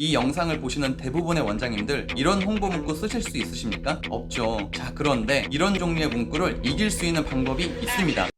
이 영상을 보시는 대부분의 원장님들 이런 홍보 문구 쓰실 수 있으십니까? 없죠. 자, 그런데 이런 종류의 문구를 이길 수 있는 방법이 있습니다.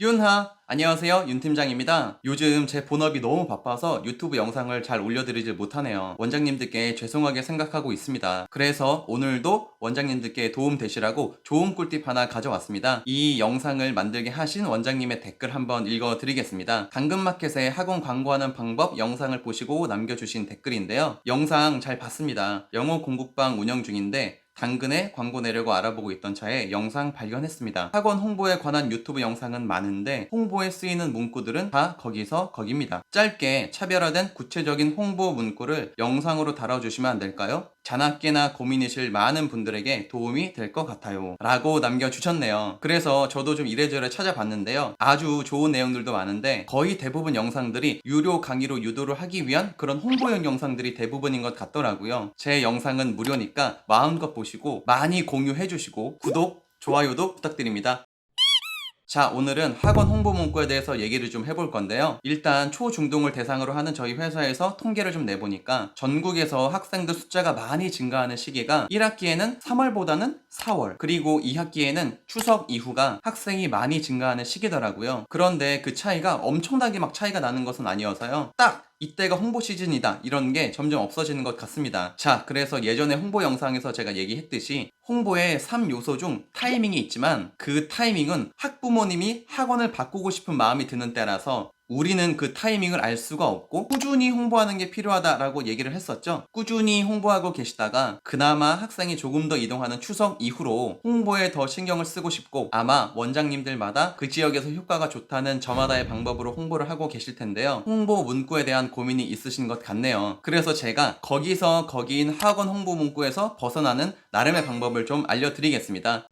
윤하 안녕하세요. 윤 팀장입니다. 요즘 제 본업이 너무 바빠서 유튜브 영상을 잘 올려드리질 못하네요. 원장님들께 죄송하게 생각하고 있습니다. 그래서 오늘도 원장님들께 도움 되시라고 좋은 꿀팁 하나 가져왔습니다. 이 영상을 만들게 하신 원장님의 댓글 한번 읽어드리겠습니다. 당근마켓에 학원 광고하는 방법 영상을 보시고 남겨주신 댓글인데요. 영상 잘 봤습니다. 영어 공부방 운영 중인데 당근에 광고 내려고 알아보고 있던 차에 영상 발견했습니다. 학원 홍보에 관한 유튜브 영상은 많은데 홍보에 쓰이는 문구들은 다 거기서 거깁니다. 짧게 차별화된 구체적인 홍보 문구를 영상으로 달아주시면 안 될까요? 자나깨나 고민이실 많은 분들에게 도움이 될 것 같아요. 라고 남겨주셨네요. 그래서 저도 좀 이래저래 찾아봤는데요. 아주 좋은 내용들도 많은데 거의 대부분 영상들이 유료 강의로 유도를 하기 위한 그런 홍보용 영상들이 대부분인 것 같더라고요. 제 영상은 무료니까 마음껏 보시고 많이 공유해 주시고 구독, 좋아요도 부탁드립니다. 자, 오늘은 학원 홍보 문구에 대해서 얘기를 좀 해볼 건데요. 일단 초중등을 대상으로 하는 저희 회사에서 통계를 좀 내보니까 전국에서 학생들 숫자가 많이 증가하는 시기가 1학기에는 3월보다는 4월, 그리고 2학기에는 추석 이후가 학생이 많이 증가하는 시기더라고요. 그런데 그 차이가 엄청나게 막 차이가 나는 것은 아니어서요. 딱 이때가 홍보 시즌이다 이런 게 점점 없어지는 것 같습니다. 자, 그래서 예전에 홍보 영상에서 제가 얘기했듯이 홍보의 3요소 중 타이밍이 있지만 그 타이밍은 학부모님이 학원을 바꾸고 싶은 마음이 드는 때라서 우리는 그 타이밍을 알 수가 없고 꾸준히 홍보하는 게 필요하다라고 얘기를 했었죠. 꾸준히 홍보하고 계시다가 그나마 학생이 조금 더 이동하는 추석 이후로 홍보에 더 신경을 쓰고 싶고 아마 원장님들마다 그 지역에서 효과가 좋다는 저마다의 방법으로 홍보를 하고 계실 텐데요. 홍보 문구에 대한 고민이 있으신 것 같네요. 그래서 제가 거기서 거기인 학원 홍보 문구에서 벗어나는 나름의 방법을 좀 알려드리겠습니다.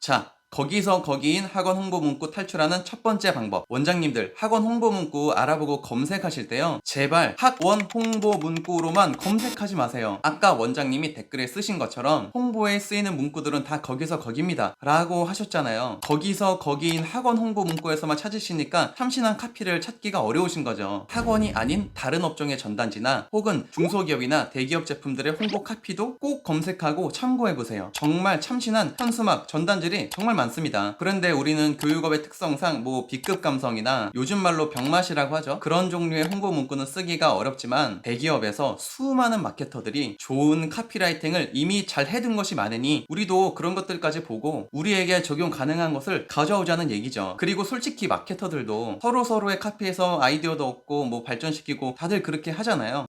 자, 거기서 거기인 학원 홍보 문구 탈출하는 첫 번째 방법. 원장님들, 학원 홍보 문구 알아보고 검색하실 때요. 제발 학원 홍보 문구로만 검색하지 마세요. 아까 원장님이 댓글에 쓰신 것처럼 홍보에 쓰이는 문구들은 다 거기서 거기입니다. 라고 하셨잖아요. 거기서 거기인 학원 홍보 문구에서만 찾으시니까 참신한 카피를 찾기가 어려우신 거죠. 학원이 아닌 다른 업종의 전단지나 혹은 중소기업이나 대기업 제품들의 홍보 카피도 꼭 검색하고 참고해 보세요. 정말 참신한 현수막, 전단지들이 정말 많습니다. 그런데 우리는 교육업의 특성상 뭐 B급 감성이나 요즘 말로 병맛이라고 하죠. 그런 종류의 홍보 문구는 쓰기가 어렵지만 대기업에서 수많은 마케터들이 좋은 카피라이팅을 이미 잘 해둔 것이 많으니 우리도 그런 것들까지 보고 우리에게 적용 가능한 것을 가져오자는 얘기죠. 그리고 솔직히 마케터들도 서로 서로의 카피에서 아이디어도 얻고 뭐 발전시키고 다들 그렇게 하잖아요.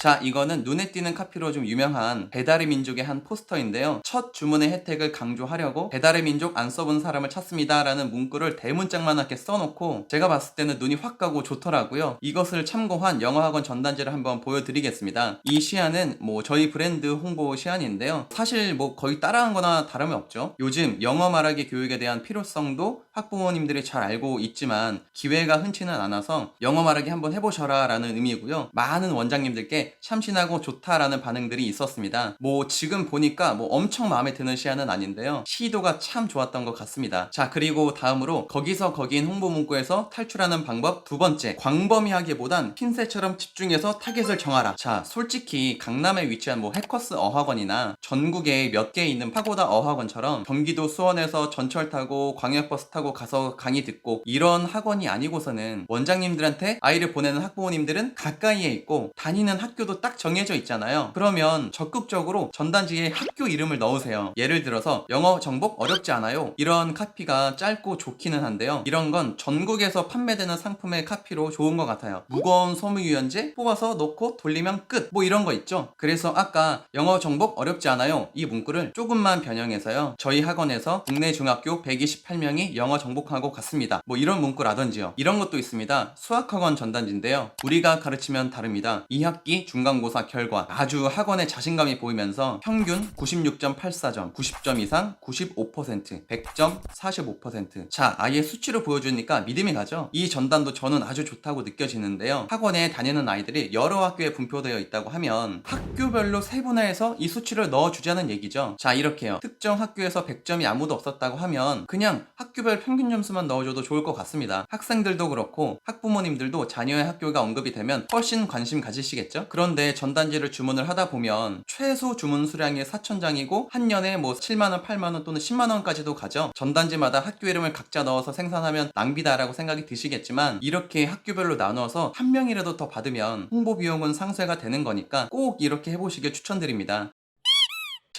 자, 이거는 눈에 띄는 카피로 좀 유명한 배달의 민족의 한 포스터인데요. 첫 주문의 혜택을 강조하려고 배달의 민족 안 써본 사람을 찾습니다. 라는 문구를 대문짝만하게 써놓고 제가 봤을 때는 눈이 확 가고 좋더라고요. 이것을 참고한 영어학원 전단지를 한번 보여드리겠습니다. 이 시안은 뭐 저희 브랜드 홍보 시안인데요. 사실 뭐 거의 따라한 거나 다름이 없죠. 요즘 영어 말하기 교육에 대한 필요성도 학부모님들이 잘 알고 있지만 기회가 흔치는 않아서 영어 말하기 한번 해보셔라 라는 의미고요. 많은 원장님들께 참신하고 좋다라는 반응들이 있었습니다. 뭐 지금 보니까 뭐 엄청 마음에 드는 시안은 아닌데요. 시도가 참 좋았던 것 같습니다. 자 그리고 다음으로 거기서 거기인 홍보 문구에서 탈출하는 방법 두 번째 광범위하기보단 핀셋처럼 집중해서 타겟을 정하라. 자 솔직히 강남에 위치한 뭐 해커스 어학원이나 전국에 몇 개 있는 파고다 어학원처럼 경기도 수원에서 전철 타고 광역버스 타고 가서 강의 듣고 이런 학원이 아니고서는 원장님들한테 아이를 보내는 학부모님들은 가까이에 있고 다니는 학교도 딱 정해져 있잖아요. 그러면 적극적으로 전단지에 학교 이름을 넣으세요. 예를 들어서 영어 정복 어렵지 않아요. 이런 카피가 짧고 좋기는 한데요. 이런 건 전국에서 판매되는 상품의 카피로 좋은 것 같아요. 무거운 섬유유연제 뽑아서 넣고 돌리면 끝. 뭐 이런 거 있죠. 그래서 아까 영어 정복 어렵지 않아요. 이 문구를 조금만 변형해서요. 저희 학원에서 국내 중학교 128명이 영어 정복하고 갔습니다. 뭐 이런 문구라든지요. 이런 것도 있습니다. 수학학원 전단지인데요. 우리가 가르치면 다릅니다. 2학기 중간고사 결과 아주 학원에 자신감이 보이면서 평균 96.84점, 90점 이상 95%, 100점 45%. 자, 아예 수치로 보여주니까 믿음이 가죠. 이 전단도 저는 아주 좋다고 느껴지는데요. 학원에 다니는 아이들이 여러 학교에 분포되어 있다고 하면 학교별로 세분화해서 이 수치를 넣어주자는 얘기죠. 자, 이렇게요. 특정 학교에서 100점이 아무도 없었다고 하면 그냥 학교별 평균 점수만 넣어줘도 좋을 것 같습니다. 학생들도 그렇고 학부모님들도 자녀의 학교가 언급이 되면 훨씬 관심 가지시겠죠? 그런데 전단지를 주문을 하다 보면 최소 주문 수량이 4천장이고 한 년에 뭐 7만원, 8만원 또는 10만원까지도 가죠. 전단지마다 학교 이름을 각자 넣어서 생산하면 낭비다라고 생각이 드시겠지만 이렇게 학교별로 나눠서 한 명이라도 더 받으면 홍보 비용은 상쇄가 되는 거니까 꼭 이렇게 해보시길 추천드립니다.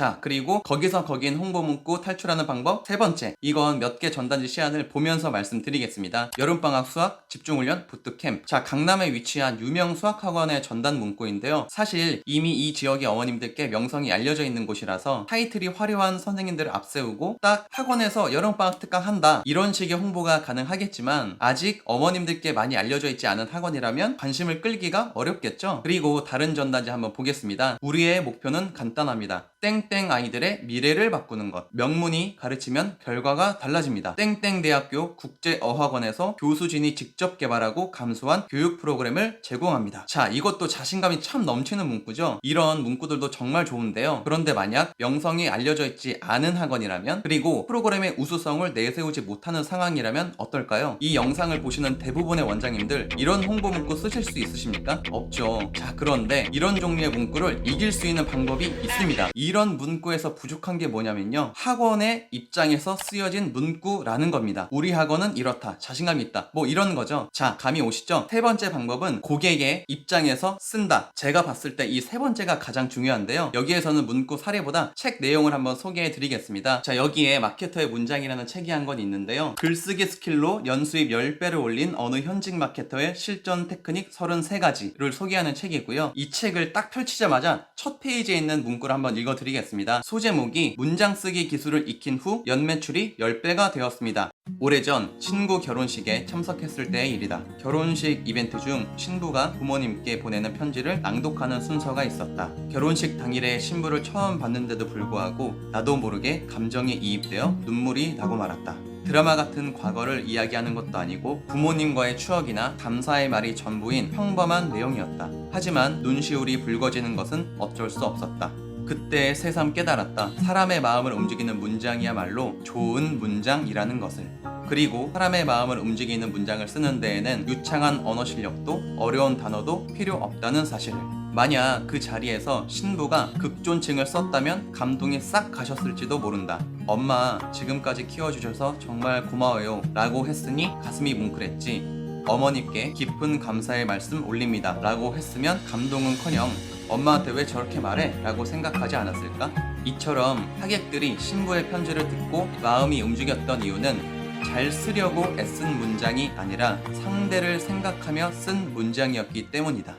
자, 그리고 거기서 거긴 홍보 문구 탈출하는 방법 세 번째. 이건 몇 개 전단지 시안을 보면서 말씀드리겠습니다. 여름방학 수학, 집중훈련, 부트캠p. 자, 강남에 위치한 유명 수학학원의 전단 문구인데요. 사실 이미 이 지역의 어머님들께 명성이 알려져 있는 곳이라서 타이틀이 화려한 선생님들을 앞세우고 딱 학원에서 여름방학 특강 한다. 이런 식의 홍보가 가능하겠지만 아직 어머님들께 많이 알려져 있지 않은 학원이라면 관심을 끌기가 어렵겠죠. 그리고 다른 전단지 한번 보겠습니다. 우리의 목표는 간단합니다. 땡땡 아이들의 미래를 바꾸는 것. 명문이 가르치면 결과가 달라집니다. 땡땡 대학교 국제어학원에서 교수진이 직접 개발하고 감수한 교육 프로그램을 제공합니다. 자, 이것도 자신감이 참 넘치는 문구죠. 이런 문구들도 정말 좋은데요. 그런데 만약 명성이 알려져 있지 않은 학원이라면 그리고 프로그램의 우수성을 내세우지 못하는 상황이라면 어떨까요? 이 영상을 보시는 대부분의 원장님들 이런 홍보 문구 쓰실 수 있으십니까? 없죠. 자, 그런데 이런 종류의 문구를 이길 수 있는 방법이 있습니다. 이런 문구에서 부족한 게 뭐냐면요. 학원의 입장에서 쓰여진 문구라는 겁니다. 우리 학원은 이렇다. 자신감이 있다. 뭐 이런 거죠. 자, 감이 오시죠? 세 번째 방법은 고객의 입장에서 쓴다. 제가 봤을 때 이 세 번째가 가장 중요한데요. 여기에서는 문구 사례보다 책 내용을 한번 소개해 드리겠습니다. 자, 여기에 마케터의 문장이라는 책이 한 권 있는데요. 글쓰기 스킬로 연수입 10배를 올린 어느 현직 마케터의 실전 테크닉 33가지를 소개하는 책이고요. 이 책을 딱 펼치자마자 첫 페이지에 있는 문구를 한번 읽어 드리겠습니다. 소제목이 문장 쓰기 기술을 익힌 후 연매출이 10배가 되었습니다. 오래전 친구 결혼식에 참석했을 때의 일이다. 결혼식 이벤트 중 신부가 부모님께 보내는 편지를 낭독하는 순서가 있었다. 결혼식 당일에 신부를 처음 봤는데도 불구하고 나도 모르게 감정에 이입되어 눈물이 나고 말았다. 드라마 같은 과거를 이야기하는 것도 아니고 부모님과의 추억이나 감사의 말이 전부인 평범한 내용이었다. 하지만 눈시울이 붉어지는 것은 어쩔 수 없었다. 그때 새삼 깨달았다. 사람의 마음을 움직이는 문장이야말로 좋은 문장이라는 것을. 그리고 사람의 마음을 움직이는 문장을 쓰는 데에는 유창한 언어 실력도 어려운 단어도 필요 없다는 사실을. 만약 그 자리에서 신부가 극존칭을 썼다면 감동이 싹 가셨을지도 모른다. 엄마, 지금까지 키워주셔서 정말 고마워요. 라고 했으니 가슴이 뭉클했지. 어머니께 깊은 감사의 말씀 올립니다. 라고 했으면 감동은 커녕 엄마한테 왜 저렇게 말해? 라고 생각하지 않았을까? 이처럼 하객들이 신부의 편지를 듣고 마음이 움직였던 이유는 잘 쓰려고 애쓴 문장이 아니라 상대를 생각하며 쓴 문장이었기 때문이다.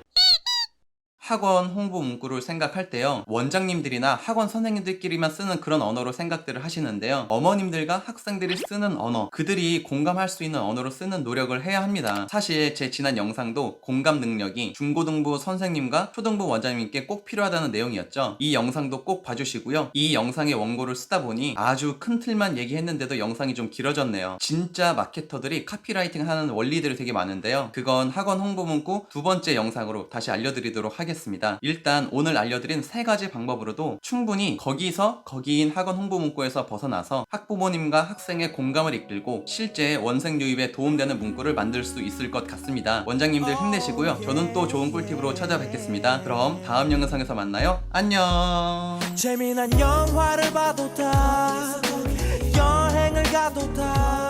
학원 홍보 문구를 생각할 때요 원장님들이나 학원 선생님들끼리만 쓰는 그런 언어로 생각들을 하시는데요 어머님들과 학생들이 쓰는 언어 그들이 공감할 수 있는 언어로 쓰는 노력을 해야 합니다. 사실 제 지난 영상도 공감 능력이 중고등부 선생님과 초등부 원장님께 꼭 필요하다는 내용이었죠. 이 영상도 꼭 봐주시고요. 이 영상의 원고를 쓰다 보니 아주 큰 틀만 얘기했는데도 영상이 좀 길어졌네요. 진짜 마케터들이 카피라이팅 하는 원리들이 되게 많은데요. 그건 학원 홍보 문구 두 번째 영상으로 다시 알려드리도록 하겠습니다 하겠습니다. 일단 오늘 알려드린 세 가지 방법으로도 충분히 거기서 거기인 학원 홍보 문구에서 벗어나서 학부모님과 학생의 공감을 이끌고 실제 원생 유입에 도움되는 문구를 만들 수 있을 것 같습니다. 원장님들 힘내시고요. 저는 또 좋은 꿀팁으로 찾아뵙겠습니다. 그럼 다음 영상에서 만나요. 안녕. 재미난 영화를 봐도 다 여행을 가도 다